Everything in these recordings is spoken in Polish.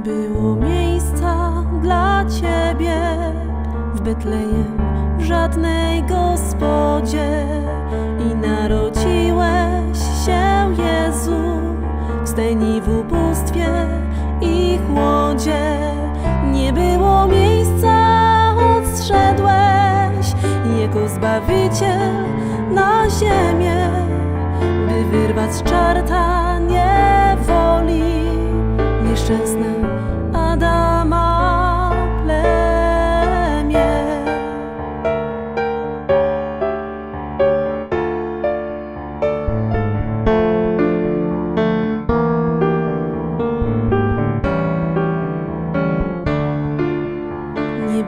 Nie było miejsca dla ciebie. W Betlejem, w żadnej gospodzie. I narodziłeś się Jezu w stajni w ubóstwie i chłodzie. Nie było miejsca, odszedłeś. Jako Zbawiciel na ziemię, by wyrwać z czarta niewoli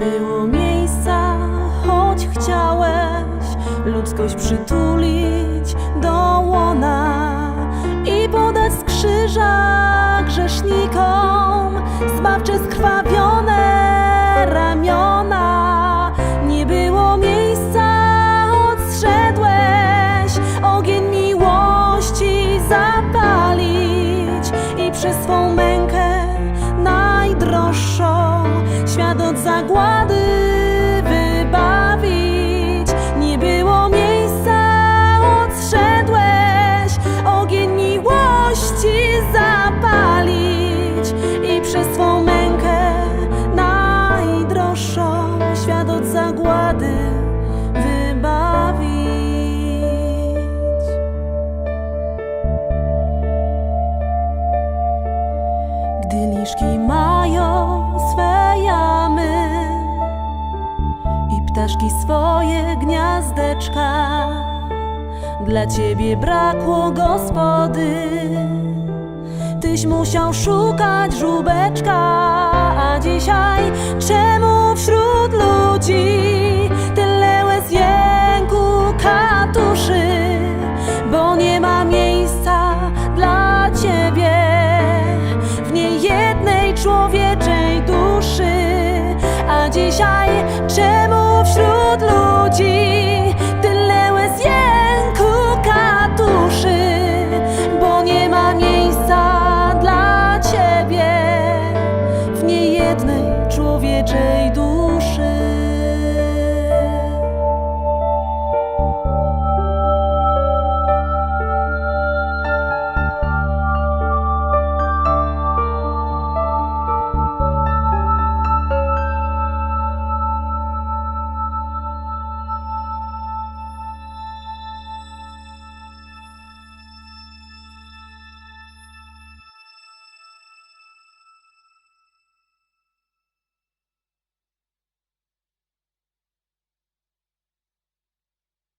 było miejsca, choć chciałeś ludzkość przytulić do łona i podać z krzyża grzesznikom zbawcze skrwawione ramiona. Nie było miejsca, odszedłeś ogień miłości zapalić i przez swą zagłady wybawić. Nie było miejsca, odszedłeś ogień miłości zapalić i przez swą mękę najdroższą świat od zagłady wybawić. Gdy liszki mają swe ptaszki swoje gniazdeczka, dla ciebie brakło gospody. Tyś musiał szukać żubeczka, a dzisiaj czemu wśród ludzi